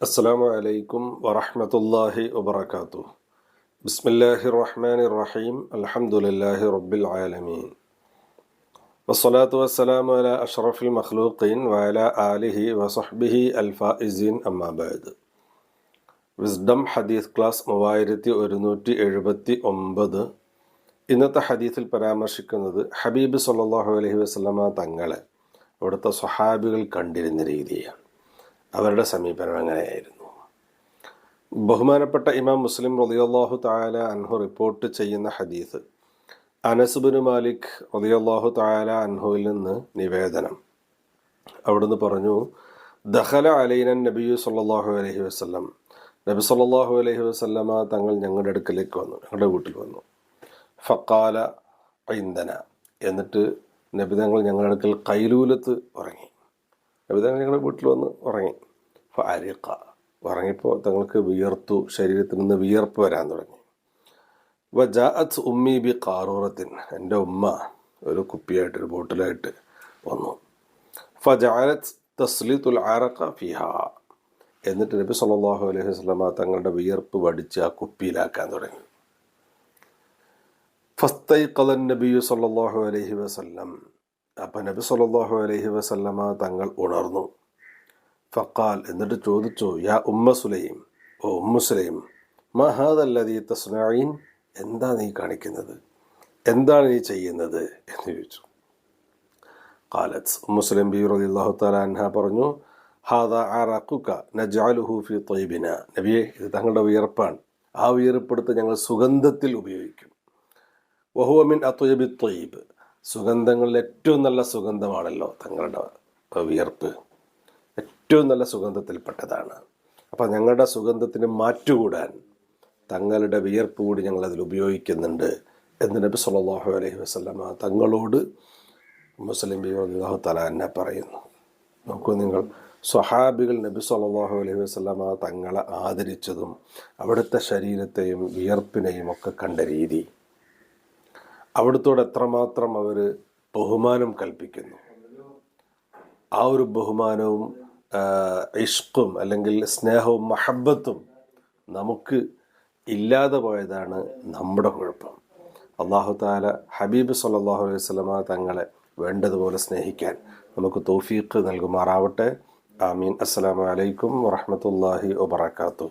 അസ്സാം വലൈക്കും വറഹമത്തല്ലാഹി വബർക്കാത്തു ബിസ്മില്ലാഹി റഹ്മാൻ റഹീം അലഹമുല്ലാഹി റബ്ബിൽ ആലമീൻ വസ്സലാത്തു വസ്സലാം അല അഷ്റഫുൽ മഖ്ലൂഖീൻ വഅല ആലിഹി വസഹ്ബിഹി അൽഫായിസീൻ അമ്മാബാദ് വിസ്ഡം ഹദീസ് ക്ലാസ് മൂവായിരത്തി ഒരുന്നൂറ്റി എഴുപത്തി ഒമ്പത്. ഇന്നത്തെ ഹദീസിൽ പരാമർശിക്കുന്നത് ഹബീബ് സല്ലാഹു അലഹി വസ്ലമ തങ്ങളെ അവിടുത്തെ സ്വഹാബികൾ കണ്ടിരുന്ന രീതിയാണ്. അവരുടെ സമീപനം അങ്ങനെയായിരുന്നു. ബഹുമാനപ്പെട്ട ഇമാം മുസ്ലിം റലിയല്ലാഹു താല അൻഹു റിപ്പോർട്ട് ചെയ്യുന്ന ഹദീസ് അനസുബിന് മാലിക് റലിയല്ലാഹു താല അൻഹുവിൽ നിന്ന് നിവേദനം. അവിടുന്ന് പറഞ്ഞു ദഹല അലൈനൻ നബിയു സല്ലാഹു അലഹി വസ്ലം നബി സല്ലാഹു അലഹി വസ്ലമ തങ്ങൾ ഞങ്ങളുടെ അടുക്കലേക്ക് വന്നു ഞങ്ങളുടെ വീട്ടിൽ വന്നു. ഫക്കാല ഐന്ദന. എന്നിട്ട് നബി തങ്ങൾ ഞങ്ങളുടെ അടുക്കൽ കൈലൂലത്ത് ഉറങ്ങി. നബിതങ്ങൾ ഞങ്ങളുടെ വീട്ടിൽ വന്ന് ഉറങ്ങി. ഫാരിഖ ഉറങ്ങിയപ്പോൾ തങ്ങൾക്ക് വിയർത്തു ശരീരത്തിൽ നിന്ന് വിയർപ്പ് വരാൻ തുടങ്ങി. വജാഅത്ത് ഉമ്മി ബി കാറൂറത്തിൻ എന്റെ ഉമ്മ ഒരു കുപ്പിയായിട്ട് ഒരു ബോട്ടിലായിട്ട് വന്നു. ഫജാലത്ത് തസ്ലീത്തുൽ ആറക്ക ഫിഹ. എന്നിട്ട് നബി സല്ലാഹു അലൈഹി വസ്ലമ തങ്ങളുടെ വിയർപ്പ് വടിച്ച് ആ കുപ്പിയിലാക്കാൻ തുടങ്ങി. ഫസ്തൈഖലൻ നബിയു സല്ലല്ലാഹു അലൈഹി വസല്ലം. അപ്പം നബി സല്ലല്ലാഹു അലൈഹി വസല്ലമ തങ്ങൾ ഉണർന്നു. ഫക്കാൽ എന്നിട്ട് ചോദിച്ചു യാ ഉമ്മ സുലൈം ഓ ഉമ്മ സുലൈം മഹാദല്ലതീ തസ്നഈൻ എന്താ നീ കാണിക്കുന്നത്? എന്താണ് നീ ചെയ്യുന്നത്? എന്ന് ചോദിച്ചു. കാലത്ത് മുസ്ലിം ബി റളിയല്ലാഹു തആല അൻഹ പറഞ്ഞു ഹാദ അറഖുക നജഅലുഹു ഫി തൊയ്ബിന നബിയെ ഇത് തങ്ങളുടെ വിയർപ്പാണ്. ആ വിയർപ്പെടുത്ത് ഞങ്ങൾ സുഗന്ധത്തിൽ ഉപയോഗിക്കും. വഹുവ മിൻ തൊയ്ബ് സുഗന്ധങ്ങളിൽ ഏറ്റവും നല്ല സുഗന്ധമാണല്ലോ തങ്ങളുടെ വിയർപ്പ്. ഏറ്റവും നല്ല സുഗന്ധത്തിൽപ്പെട്ടതാണ്. അപ്പം ഞങ്ങളുടെ സുഗന്ധത്തിന് മാറ്റുകൂടാൻ തങ്ങളുടെ വിയർപ്പ് കൂടി ഞങ്ങളതിൽ ഉപയോഗിക്കുന്നുണ്ട് എന്ന് നബി സല്ലല്ലാഹു അലൈഹി വസല്ലമ തങ്ങളോട് മുസ്ലിം അള്ളാഹു തല എന്നെ പറയുന്നു. നോക്കൂ നിങ്ങൾ സ്വഹാബികൾ നബി സല്ലല്ലാഹു അലൈഹി വസല്ലമ തങ്ങളെ ആദരിച്ചതും അവിടുത്തെ ശരീരത്തെയും വിയർപ്പിനെയും ഒക്കെ കണ്ട രീതി. അവിടുത്തോട് എത്രമാത്രം അവർ ബഹുമാനം കൽപ്പിക്കുന്നു. ആ ഒരു ബഹുമാനവും ഇഷ്കും അല്ലെങ്കിൽ സ്നേഹവും മഹബത്തും നമുക്ക് ഇല്ലാതെ പോയതാണ് നമ്മുടെ കുഴപ്പം. അള്ളാഹു താല ഹബീബ് സല്ലാഹു അലൈഹി സ്വലമ തങ്ങളെ വേണ്ടതുപോലെ സ്നേഹിക്കാൻ നമുക്ക് തോഫീക്ക് നൽകുമാറാവട്ടെ. ആമീൻ. അസ്സലാമു അലൈക്കും വറഹമത്തല്ലാഹി വബർക്കാത്തു